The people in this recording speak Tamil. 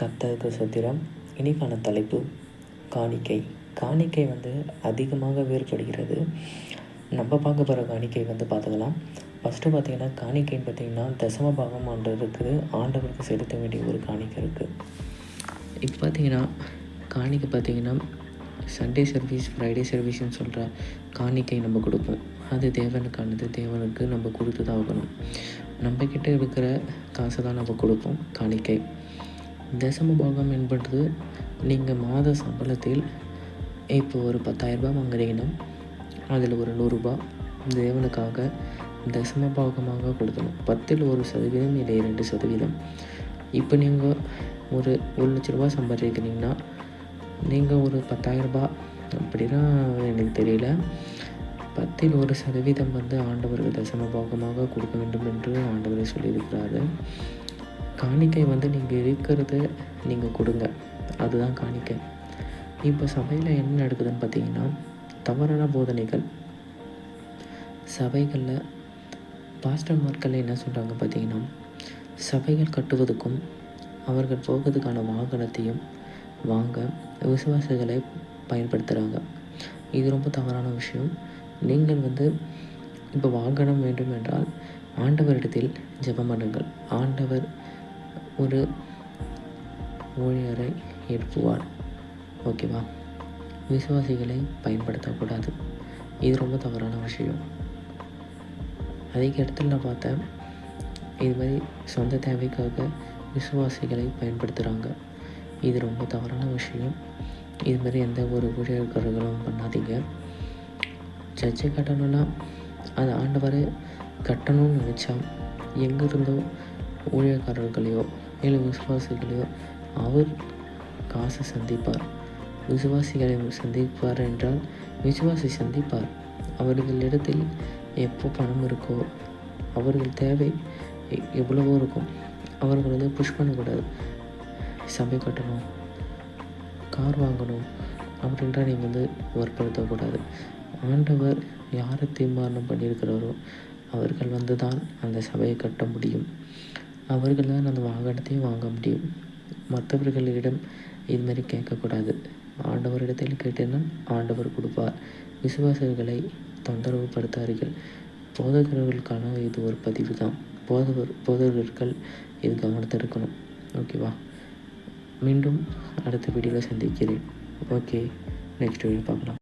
கத்தருக்கு சத்திரம் இனிக்கான தலைப்பு காணிக்கை. காணிக்கை வந்து அதிகமாக வேறுபடுகிறது. நம்ம பார்க்க போகிற காணிக்கை வந்து பார்த்துக்கலாம். ஃபஸ்ட்டு பார்த்தீங்கன்னா காணிக்கைன்னு பார்த்தீங்கன்னா தசம பாகம் ஒன்று இருக்குது. ஆண்டவருக்கு செலுத்த வேண்டிய ஒரு காணிக்கை இருக்குது இப்போ பார்த்தீங்கன்னா காணிக்கை பார்த்தீங்கன்னா சண்டே சர்வீஸ் ஃப்ரைடே சர்வீஸ்னு சொல்கிற காணிக்கை நம்ம கொடுப்போம். அது தேவனுக்கானது. தேவனுக்கு நம்ம கொடுத்து தான் ஆகணும் நம்மக்கிட்ட இருக்கிற காசை தான் நம்ம கொடுப்போம் காணிக்கை. தசம பாகம் என்பது நீங்கள் மாத சம்பளத்தில் இப்போ ஒரு பத்தாயிரரூபா வாங்குறீங்கன்னா அதில் ஒரு நூறுரூபா தேவனுக்காக தசம பாகமாக கொடுக்கணும். பத்தில் ஒரு சதவீதம் இல்லை இரண்டு சதவீதம். இப்போ நீங்கள் ஒரு ஒரு லட்ச ரூபா சம்பாதிக்கிறீங்கன்னா நீங்கள் ஒரு பத்தாயிரரூபா அப்படின்னா எனக்கு தெரியல. பத்தில் ஒரு சதவீதம் வந்து ஆண்டவருக்கு தசம பாகமாக கொடுக்க வேண்டும் என்று ஆண்டவரை சொல்லியிருக்கிறாரு. காணிக்கை வந்து நீங்கள் இருக்கிறத நீங்கள் கொடுங்க. அதுதான் காணிக்கை. இப்போ சபையில் என்ன நடக்குதுன்னு பார்த்தீங்கன்னா தவறான போதனைகள். சபைகளில் பாஸ்டர்மார்கள் என்ன சொல்கிறாங்க பார்த்தீங்கன்னா சபைகள் கட்டுவதற்கும் அவர்கள் போவதுக்கான வாகனத்தையும் வாங்க விசுவாசிகளை பயன்படுத்துகிறாங்க இது ரொம்ப தவறான விஷயம். நீங்கள் வந்து இப்போ வாகனம் வேண்டும் என்றால் ஆண்டவரிடத்தில் ஜெபம் பண்ணுங்கள். ஆண்டவர் ஒரு ஊழியரை எழுப்புவார் ஓகேவா? விசுவாசிகளை பயன்படுத்தக்கூடாது. இது ரொம்ப தவறான விஷயம். அதிக இடத்துல நான் பார்த்தேன் இது மாதிரி சொந்த தேவைக்காக விசுவாசிகளை பயன்படுத்துகிறாங்க இது ரொம்ப தவறான விஷயம். இது மாதிரி எந்த ஒரு ஊழியர்களும் பண்ணாதீங்க. சர்ச்சை கட்டணும்னா அது ஆண்டவரை கட்டணும்னு நினச்சா எங்கே இருந்தோ ஊழியக்காரர்களையோ இல்லை விசுவாசிகளையோ அவர் காசை சந்திப்பார். விசுவாசிகளை சந்திப்பார் என்றால் விசுவாசி சந்திப்பார். அவர்களிடத்தில் எப்போ பணம் இருக்கோ அவர்கள் தேவை எவ்வளவோ இருக்கும். அவர்கள் வந்து புஷ் பண்ணக்கூடாது. சபை கட்டணும். கார் வாங்கணும் அப்படின்றா நீங்கள் வந்து வற்புறுத்தக்கூடாது. ஆண்டவர் யாரை தீர்மானம் பண்ணியிருக்கிறாரோ அவர்கள் வந்து தான் அந்த சபையை கட்ட முடியும். அவர்கள் தான் அந்த வாகனத்தையும் வாங்க முடியும். மற்றவர்களிடம் இது மாதிரி கேட்கக்கூடாது. ஆண்டவரிடத்தில் கேட்டேனால் ஆண்டவர் கொடுப்பார். விசுவாசர்களை தொந்தரவு படுத்தார்கள் போதகர்களுக்கான இது ஒரு பதிவு தான் போதவர் போதகர்கள் இது கவனத்தை இருக்கணும். ஓகேவா மீண்டும் அடுத்த வீடியோவில் சந்திக்கிறேன். ஓகே நெக்ஸ்ட் வீடியோ பார்க்கலாம்.